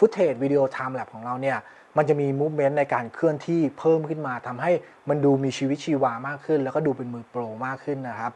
ฟุตเทจวิดีโอไทม์แลปของเราเนี่ยมันจะมีมูฟเมนต์ในการเคลื่อนที่เพิ่มขึ้นมาทำให้มันดูมีชีวิตชีวามากขึ้น แล้วก็ดูเป็นมือโปรมากขึ้นนะครับ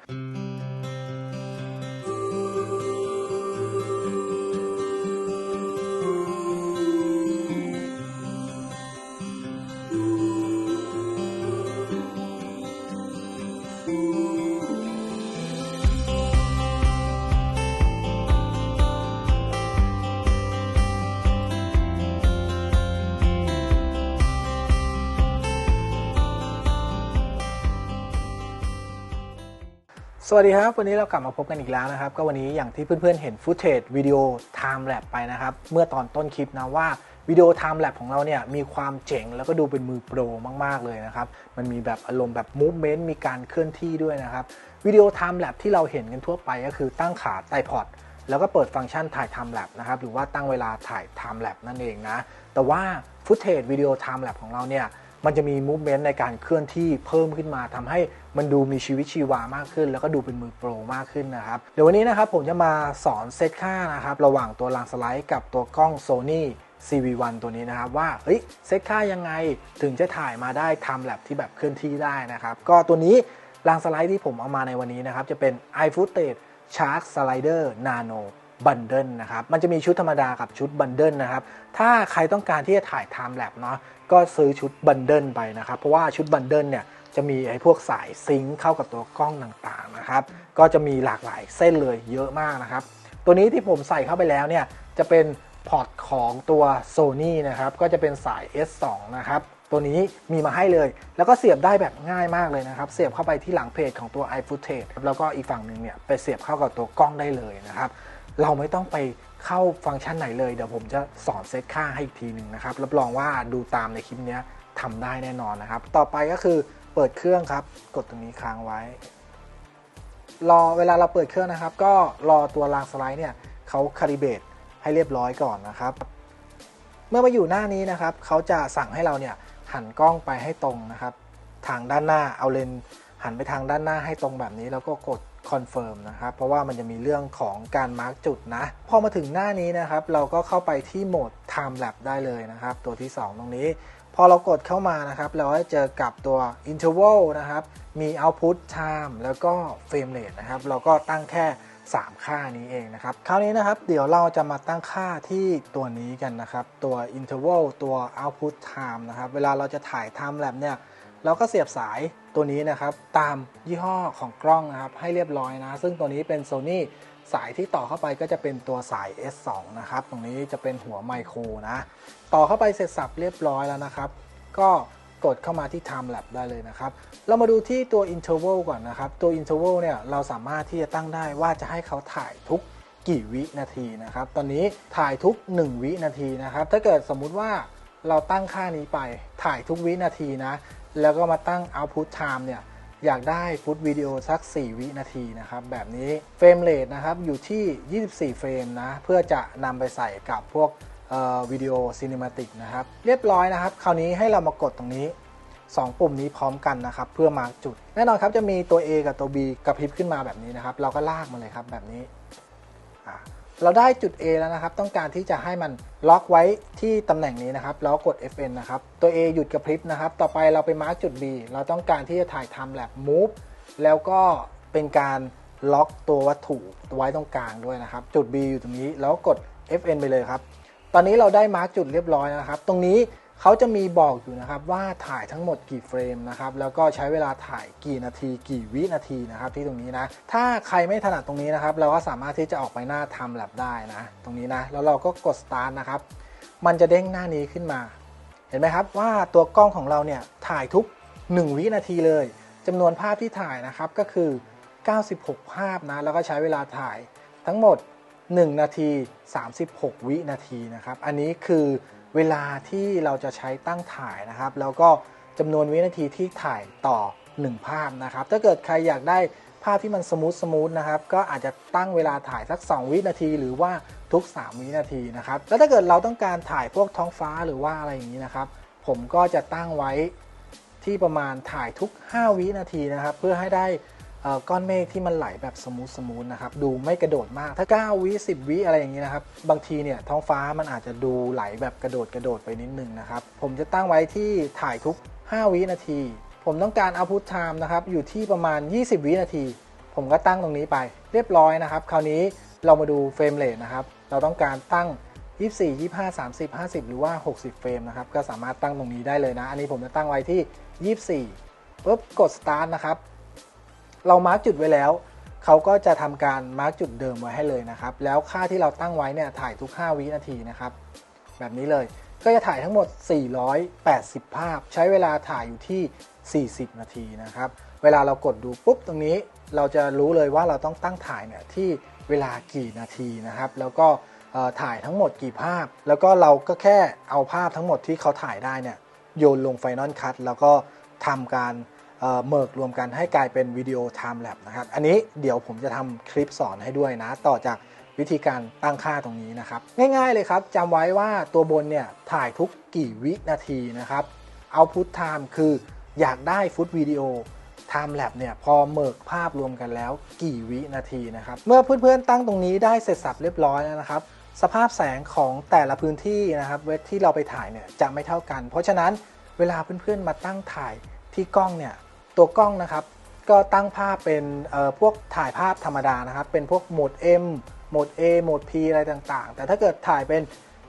วัสดีครับ วันนี้เรากลับมาพบกันอีกแล้วนะครับ ก็วันนี้อย่างที่เพื่อนๆเห็นฟุตเทจวิดีโอ Time Lab ไปนะครับ เมื่อตอนต้นคลิปนะว่าวิดีโอ Time Lab ของเราเนี่ยมีความเจ๋งแล้วก็ดูเป็นมือโปรมากๆเลยนะครับ มันมีแบบอารมณ์แบบ Movement มีการเคลื่อนที่ด้วยนะครับวิดีโอ Time Lab ที่เราเห็นกันทั่วไปก็คือตั้งขาไตพอดแล้วก็เปิดฟังก์ชันถ่าย Time Lab นะครับหรือว่าตั้งเวลาถ่าย Time Lab นั่นเองนะแต่ว่าฟุตเทจวิดีโอ Time Lab ของเราเนี่ย มันจะมีมูฟเมนต์ในการเคลื่อนที่เพิ่มขึ้นมาทำให้มันดูมีชีวิตชีวามากขึ้น แล้วก็ดูเป็นมือโปรมากขึ้นนะครับ เดี๋ยววันนี้นะครับผมจะมาสอนเซตค่านะครับระหว่างตัวรางสไลด์กับตัวกล้อง Sony CV1 ตัวนี้นะครับว่าเฮ้ยเซตค่ายังไงถึงจะถ่ายมาได้ทำแลบที่แบบเคลื่อนที่ได้นะครับก็ตัวนี้รางสไลด์ที่ผมเอามาในวันนี้นะครับจะเป็น iFootage Shark Slider Nano บันเดิลนะครับ มันจะมีชุดธรรมดากับชุดบันเดิลนะครับ ถ้าใครต้องการที่จะถ่ายไทม์แลปเนาะ ก็ซื้อชุดบันเดิลไปนะครับ เพราะว่าชุดบันเดิลเนี่ยจะมีไอ้พวกสายซิงค์เข้ากับตัวกล้องต่างๆนะครับ ก็จะมีหลากหลายเส้นเลยเยอะมากนะครับ ตัวนี้ที่ผมใส่เข้าไปแล้วเนี่ยจะเป็นพอร์ตของตัว Sony นะครับ ก็จะเป็นสาย S2 นะครับ ตัวนี้มีมาให้เลย แล้วก็เสียบได้แบบง่ายมากเลยนะครับ เสียบเข้าไปที่หลังเพจของตัว iFootage แล้วก็อีกฝั่งหนึ่งเนี่ยไปเสียบเข้ากับตัวกล้องได้เลยนะครับ เราไม่ต้องไปเข้าฟังก์ชันไหนเลย เดี๋ยวผมจะสอนเซตค่าให้อีกทีหนึ่งนะครับ รับรองว่าดูตามในคลิปนี้ทำได้แน่นอนนะครับ ต่อไปก็คือเปิดเครื่องครับ กดตรงนี้ค้างไว้ รอเวลาเราเปิดเครื่องนะครับ ก็รอตัวรางสไลด์เนี่ยเขาคาลิเบตให้เรียบร้อยก่อนนะครับ เมื่อมาอยู่หน้านี้นะครับเขาจะสั่งให้เราเนี่ยหันกล้องไปให้ตรงนะครับ ทางด้านหน้าเอาเลนหันไปทางด้านหน้าให้ตรงแบบนี้แล้วก็กด คอนเฟิร์มนะครับ เพราะว่ามันจะมีเรื่องของการมาร์กจุดนะ พอมาถึงหน้านี้นะครับ เราก็เข้าไปที่โหมด Time Lap ได้เลยนะครับ ตัวที่ 2 ตรงนี้ พอเรากดเข้ามานะครับ เราจะเจอกับตัว Interval นะครับ มี Output Time แล้วก็ Frame Rate นะครับ เราก็ตั้งแค่ 3 ค่านี้เองนะครับ คราวนี้นะครับ เดี๋ยวเราจะมาตั้งค่าที่ตัวนี้กันนะครับ ตัว Interval ตัว Output Time นะครับ เวลาเราจะถ่าย Time Lap เนี่ย เราก็เสียบสายตัวนี้นะครับ ตามยี่ห้อของกล้องนะครับ ให้เรียบร้อยนะ ซึ่งตัวนี้เป็น Sony สายที่ต่อเข้าไปก็จะเป็นตัวสาย S2 นะครับ ตรงนี้จะเป็นหัวไมโครนะ ต่อเข้าไปเสร็จสับเรียบร้อยแล้วนะครับ ก็กดเข้ามาที่ Time Lap ได้เลยนะครับ เรามาดูที่ตัว Interval ก่อนนะครับ ตัว Interval เนี่ยเราสามารถที่จะตั้งได้ว่าจะให้เขาถ่ายทุกกี่วินาทีนะครับ ตอนนี้ถ่ายทุก 1 วินาทีนะครับ ถ้าเกิดสมมุติว่าเราตั้งค่านี้ไปถ่ายทุกวินาทีนะ แล้วก็มาตั้ง output time เนี่ยอยากได้ฟุตวิดีโอสัก 4 วินาทีนะครับ แบบนี้เฟรมเรทนะครับอยู่ที่ 24 เฟรมนะ เพื่อจะนำไปใส่กับพวกวิดีโอซีนิมาติกนะครับ เรียบร้อยนะครับ คราวนี้ให้เรามากดตรงนี้ 2 ปุ่มนี้พร้อมกันนะครับ เพื่อมาร์กจุด แน่นอนครับจะมีตัว A กับตัว B กระพริบขึ้นมาแบบนี้นะครับ เราก็ลากมาเลยครับแบบนี้ เราได้จุด A แล้วนะครับ ต้องการที่จะให้มันล็อกไว้ที่ตำแหน่งนี้นะครับแล้วกด FN นะครับ ตัว A หยุดกระพริบนะครับ ต่อไปเราไปมาร์กจุด B เราต้องการที่จะถ่ายทำแลบ move แล้วก็เป็นการล็อกตัววัตถุไว้ตรงกลางด้วยนะครับ จุด B อยู่ตรงนี้แล้วกด FN ไปเลยครับ ตอนนี้เราได้มาร์กจุดเรียบร้อยนะครับ ตรงนี้ เขาจะมีบอกอยู่นะครับว่าถ่ายทั้งหมดกี่เฟรมนะครับแล้วก็ใช้เวลาถ่ายกี่นาที กี่วินาทีนะครับที่ตรงนี้นะถ้าใครไม่ถนัดตรงนี้นะครับเราก็สามารถที่จะออกไปหน้าทำแลบได้นะตรงนี้นะแล้วเราก็กด start นะครับมันจะเด้งหน้านี้ขึ้นมา เห็นไหมครับว่าตัวกล้องของเราเนี่ยถ่ายทุก 1 วินาทีเลยจำนวนภาพที่ถ่ายนะครับก็คือ 96 ภาพนะแล้วก็ใช้เวลาถ่ายทั้งหมด 1 นาที 36 วินาทีนะครับ อันนี้คือ เวลาที่เราจะใช้ตั้งถ่ายนะครับ แล้วก็จำนวนวินาทีที่ถ่ายต่อ 1 ภาพนะครับ ถ้าเกิดใครอยากได้ภาพที่มันสมูทสมูทนะครับ ก็อาจจะตั้งเวลาถ่ายสัก 2 วินาที หรือว่าทุก 3 วินาทีนะครับ แล้วถ้าเกิดเราต้องการถ่ายพวกท้องฟ้าหรือว่าอะไรอย่างนี้นะครับ ผมก็จะตั้งไว้ที่ประมาณถ่ายทุก 5 วินาทีนะครับ เพื่อให้ได้ ก้อนเมฆที่มันไหลแบบสมูทสมูทนะครับดูไม่กระโดดมากถ้า 9 วิ 10 วิอะไรอย่างนี้นะครับ บางทีเนี่ยท้องฟ้ามันอาจจะดูไหลแบบกระโดดกระโดดไปนิดนึงนะครับ ผมจะตั้งไว้ที่ถ่ายทุก 5 วินาที ผมต้องการ output time นะครับอยู่ที่ประมาณ 20 วินาที ผมก็ตั้งตรงนี้ไปเรียบร้อยนะครับ คราวนี้เรามาดูเฟรมเรทนะครับเราต้องการตั้ง 24 25 30 50 หรือว่า 60 เฟรมนะครับก็สามารถตั้งตรงนี้ได้เลยนะ อันนี้ผมจะตั้งไว้ที่ 24ปุ๊บกด start นะครับ เรามาร์กจุดไว้แล้ว เขาก็จะทำการมาร์กจุดเดิมไว้ให้เลยนะครับ แล้วค่าที่เราตั้งไว้เนี่ยถ่ายทุก 5 วินาทีนะครับ แบบนี้เลย ก็จะถ่ายทั้งหมด 480 ภาพ ใช้เวลาถ่ายอยู่ที่ 40 นาทีนะครับ เวลาเรากดดูปุ๊บตรงนี้ เราจะรู้เลยว่าเราต้องตั้งถ่ายเนี่ยที่เวลากี่นาทีนะครับ แล้วก็ถ่ายทั้งหมดกี่ภาพ แล้วก็เราก็แค่เอาภาพทั้งหมดที่เขาถ่ายได้เนี่ยโยนลงไฟนอลคัตแล้วก็ทำการ เอ่อเมิร์กรวมกันให้กลายเป็นวิดีโอไทม์แลปนะครับ อันนี้เดี๋ยวผมจะทำคลิปสอนให้ด้วยนะ ต่อจากวิธีการตั้งค่าตรงนี้นะครับ ง่ายๆเลยครับจำไว้ว่าตัวบนเนี่ยถ่ายทุกกี่วินาทีนะครับ Output Time คืออยากได้ฟุตวิดีโอ Time Lapse เนี่ยพอเมิกภาพรวมกันแล้วกี่วินาทีนะครับ เมื่อเพื่อนๆตั้งตรงนี้ได้เสร็จสับเรียบร้อยแล้วนะครับ สภาพแสงของแต่ละพื้นที่นะครับเวทที่เราไปถ่ายเนี่ยจะไม่เท่ากัน เพราะฉะนั้นเวลาเพื่อนๆมาตั้งถ่ายที่กล้องเนี่ย ตัวกล้องนะครับ ก็ตั้งภาพเป็นพวกถ่ายภาพธรรมดานะครับ เป็นพวกโหมด M โหมด A โหมด P อะไรต่างๆ แต่ถ้าเกิดถ่ายเป็น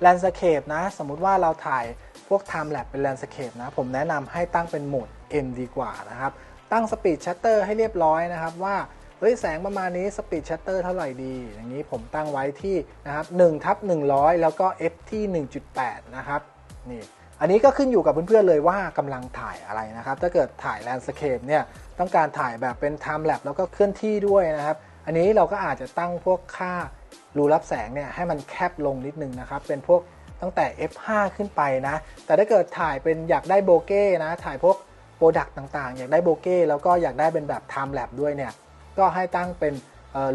Landscape นะ สมมุติว่าเราถ่ายพวก Time Lapse เป็น Landscape นะ ผมแนะนำให้ตั้งเป็นโหมด M ดีกว่านะครับ ตั้ง Speed Shutter ให้เรียบร้อยนะครับว่าเฮ้ยแสงประมาณนี้ Speed Shutter เท่าไหร่ดี อย่างนี้ผมตั้งไว้ที่นะครับ1ทับ100 แล้วก็ f ที่ 1.8 นะครับ นี่ อันนี้ก็ขึ้นอยู่กับเพื่อนๆเลยว่ากำลังถ่ายอะไรนะครับ ถ้าเกิดถ่ายแลนด์สเคปเนี่ยต้องการถ่ายแบบเป็น time lapse แล้วก็เคลื่อนที่ด้วยนะครับ อันนี้เราก็อาจจะตั้งพวกค่ารูรับแสงเนี่ยให้มันแคบลงนิดนึงนะครับ เป็นพวกตั้งแต่ f5 ขึ้นไปนะ แต่ถ้าเกิดถ่ายเป็นอยากได้โบเก้นะ ถ่ายพวกโปรดักต์ต่างๆ อยากได้โบเก้แล้วก็อยากได้เป็นแบบ time lapse ด้วยเนี่ย ก็ให้ตั้งเป็น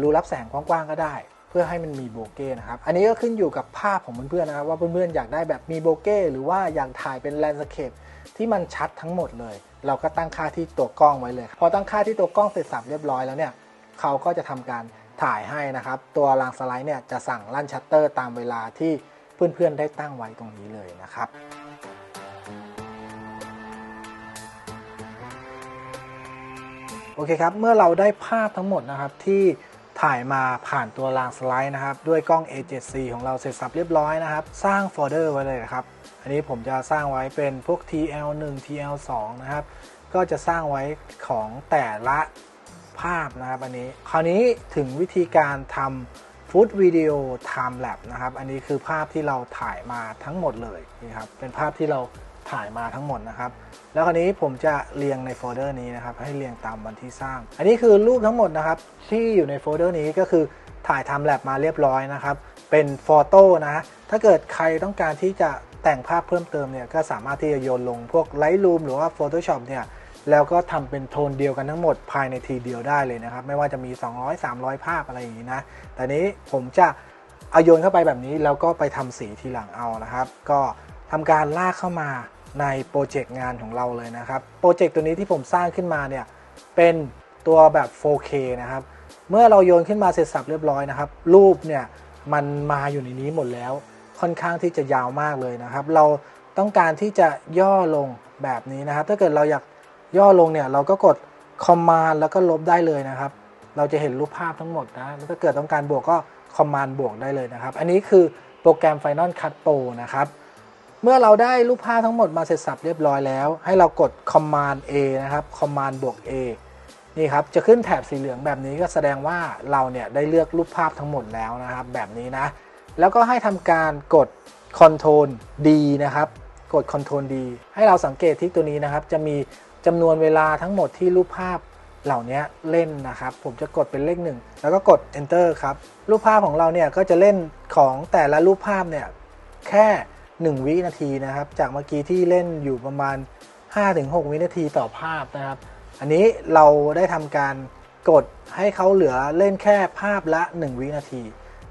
รูรับแสงกว้างๆก็ได้ เพื่อให้มันมีโบเก้นะครับ อันนี้ก็ขึ้นอยู่กับภาพของเพื่อนๆนะครับว่าเพื่อนๆอยากได้แบบมีโบเก้หรือว่าอยากถ่ายเป็นแลนด์สเคปที่มันชัดทั้งหมดเลย เราก็ตั้งค่าที่ตัวกล้องไว้เลย พอตั้งค่าที่ตัวกล้องเสร็จสับเรียบร้อยแล้วเนี่ยเขาก็จะทำการถ่ายให้นะครับ ตัวรางสไลด์เนี่ยจะสั่งลั่นชัตเตอร์ตามเวลาที่เพื่อนๆได้ตั้งไว้ตรงนี้เลยนะครับโอเคครับ เมื่อเราได้ภาพทั้งหมดนะครับที่ ถ่ายมาผ่านตัวรางสไลด์นะครับ ด้วยกล้อง A7C ของเราเสร็จสับเรียบร้อยนะครับ สร้างโฟลเดอร์ไว้เลยนะครับ อันนี้ผมจะสร้างไว้เป็นพวก TL1 TL2 นะครับ ก็จะสร้างไว้ของแต่ละภาพนะครับอันนี้ คราวนี้ถึงวิธีการทำฟุตวิดีโอ time lapse นะครับ อันนี้คือภาพที่เราถ่ายมาทั้งหมดเลยนี่ครับ เป็นภาพที่เราถ่ายมาทั้งหมดนะครับ แล้วคราวนี้ผมจะเรียงในโฟลเดอร์นี้นะครับให้เรียงตามวันที่สร้าง อันนี้คือรูปทั้งหมดนะครับที่อยู่ในโฟลเดอร์นี้ก็คือถ่ายทำแลบมาเรียบร้อยนะครับ เป็นโฟโต้นะ ถ้าเกิดใครต้องการที่จะแต่งภาพเพิ่มเติมเนี่ยก็สามารถที่จะโยนลงพวก Lightroom หรือว่า Photoshop เนี่ยแล้วก็ทำเป็นโทนเดียวกันทั้งหมดภายในทีเดียวได้เลยนะครับ ไม่ว่าจะมี 200 300 ภาพอะไรอย่างนี้นะ แต่นี้ผมจะเอาโยนเข้าไปแบบนี้แล้วก็ไปทำสีทีหลังเอานะครับ ก็ทำการลากเข้ามา ในโปรเจกต์งานของเราเลยนะครับ โปรเจกต์ตัวนี้ที่ผมสร้างขึ้นมาเนี่ย เป็นตัวแบบ 4K นะครับ เมื่อเราโยนขึ้นมาเสร็จสับเรียบร้อยนะครับ รูปเนี่ยมันมาอยู่ในนี้หมดแล้ว ค่อนข้างที่จะยาวมากเลยนะครับ เราต้องการที่จะย่อลงแบบนี้นะครับ ถ้าเกิดเราอยากย่อลงเนี่ย เราก็กด Command แล้วก็ลบได้เลยนะครับ เราจะเห็นรูปภาพทั้งหมดนะ แล้วถ้าเกิดต้องการบวกก็ Command บวกได้เลยนะครับ อันนี้คือโปรแกรม Final Cut Pro นะครับ เมื่อเราได้รูปภาพทั้งหมดมาเสร็จสับเรียบร้อยแล้ว ให้เรากด Command A นะครับ Command บวก A นี่ครับ จะขึ้นแถบสีเหลืองแบบนี้ก็แสดงว่าเราเนี่ยได้เลือกรูปภาพทั้งหมดแล้วนะครับ แบบนี้นะ แล้วก็ให้ทำการกด Ctrl D นะครับ กด Ctrl D ให้เราสังเกตที่ตัวนี้นะครับ จะมีจำนวนเวลาทั้งหมดที่รูปภาพเหล่านี้เล่นนะครับ ผมจะกดเป็นเลขหนึ่งแล้วก็กด Enter ครับ รูปภาพของเราเนี่ยก็จะเล่นของแต่ละรูปภาพเนี่ยแค่ 1 วินาทีนะครับ จากเมื่อกี้ที่เล่นอยู่ประมาณ 5-6 วินาทีต่อภาพนะครับ อันนี้เราได้ทำการกดให้เขาเหลือเล่นแค่ภาพละ 1 วินาที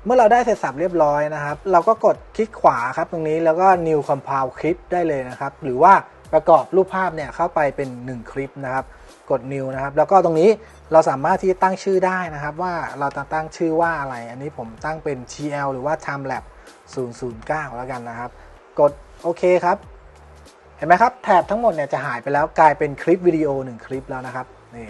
เมื่อเราได้เสร็จสับเรียบร้อยนะครับ เราก็กดคลิกขวาครับตรงนี้แล้วก็ new compound clip ได้เลยนะครับ หรือว่าประกอบรูปภาพเนี่ยเข้าไปเป็น 1 คลิปนะครับ กด new นะครับ แล้วก็ตรงนี้เราสามารถที่จะตั้งชื่อได้นะครับ ว่าเราจะตั้งชื่อว่าอะไร อันนี้ผมตั้งเป็น TL หรือว่า timelab 009 แล้วกันนะครับ กดโอเคครับ เห็นไหมครับ แถบทั้งหมดเนี่ยจะหายไปแล้วกลายเป็นคลิปวิดีโอ 1 คลิปแล้วนะครับนี่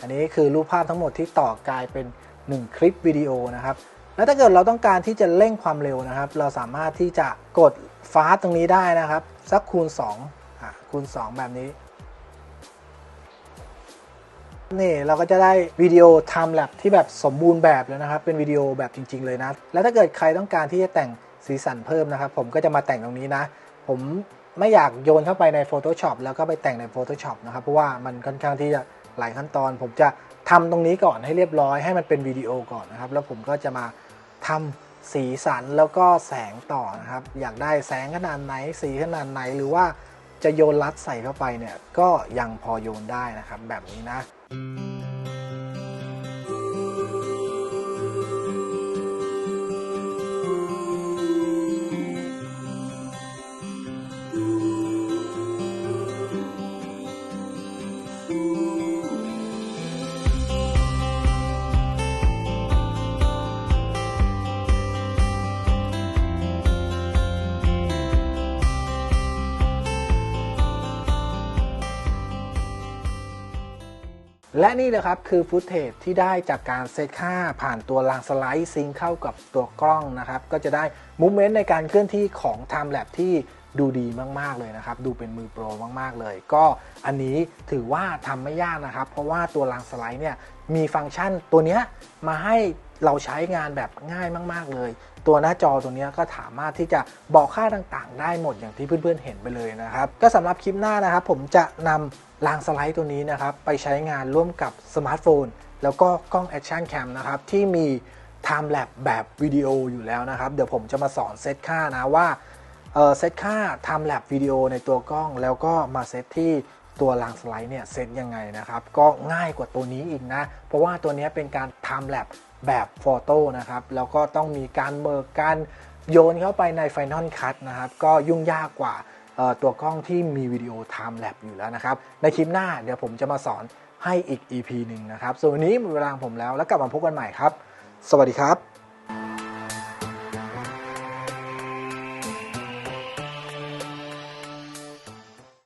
อันนี้คือรูปภาพทั้งหมดที่ต่อกลายเป็น 1 คลิปวิดีโอนะครับแล้วถ้าเกิดเราต้องการที่จะเร่งความเร็วนะครับ เราสามารถที่จะกดฟาสตรงนี้ได้นะครับ สักคูณ2อะคูณ 2 แบบนี้นี่เราก็จะได้วิดีโอ time lapse ที่แบบสมบูรณ์แบบเลยนะครับ เป็นวิดีโอแบบจริง ๆ เลยนะ แล้วถ้าเกิดใครต้องการที่จะแต่ง สีสันเพิ่มนะครับ ผมก็จะมาแต่งตรงนี้นะ ผมไม่อยากโยนเข้าไปใน Photoshop แล้วก็ไปแต่งใน Photoshop นะครับ เพราะว่ามันค่อนข้างที่จะหลายขั้นตอน ผมจะทำตรงนี้ก่อนให้เรียบร้อยให้มันเป็นวิดีโอก่อนนะครับ แล้วผมก็จะมาทำสีสันแล้วก็แสงต่อนะครับ อยากได้แสงขนาดไหน สีขนาดไหนหรือว่าจะโยนรัดใส่เข้าไปเนี่ยก็ยังพอโยนได้นะครับ แบบนี้นะ และนี่เลยครับคือฟุตเทจที่ได้จากการเซตค่าผ่านตัวรางสไลด์ซิงเข้ากับตัวกล้องนะครับ ก็จะได้มูเมนต์ในการเคลื่อนที่ของ Time l a p ที่ดูดีมาก ๆ เลยนะครับ ดูเป็นมือโปรมาก ๆ เลย ก็อันนี้ถือว่าทำไม่ยากนะครับ เพราะว่าตัวรางสไลด์เนี่ยมีฟังก์ชันตัวเนี้ยมาให้ เราใช้งานแบบง่ายมาก ๆ เลย ตัวหน้าจอตัวนี้ก็สามารถที่จะบอกค่าต่างๆ ได้หมดอย่างที่เพื่อนๆเห็นไปเลยนะครับ ก็สำหรับคลิปหน้านะครับ ผมจะนำรางสไลด์ตัวนี้นะครับ ไปใช้งานร่วมกับสมาร์ทโฟน แล้วก็กล้อง Action Cam นะครับ ที่มี Time Lapse แบบวิดีโออยู่แล้วนะครับ เดี๋ยวผมจะมาสอนเซตค่านะว่าเซตค่า Time Lapse วิดีโอในตัวกล้อง แล้วก็มาเซตที่ ตัวรางสไลด์เนี่ยเซตยังไงนะครับ ก็ง่ายกว่าตัวนี้อีกนะ เพราะว่าตัวนี้เป็นการ Time Lapse แบบโฟโต้นะครับ แล้วก็ต้องมีการเบิกการโยนเข้าไปใน Final Cut นะครับ ก็ยุ่งยากกว่าตัวกล้องที่มีวิดีโอ Time Lap อยู่แล้วนะครับ ในคลิปหน้าเดี๋ยวผมจะมาสอนให้อีก EP หนึ่งนะครับ ส่วนวันนี้หมดเวลาของผมแล้วแล้วกลับมาพบกันใหม่ครับ สวัสดีครับ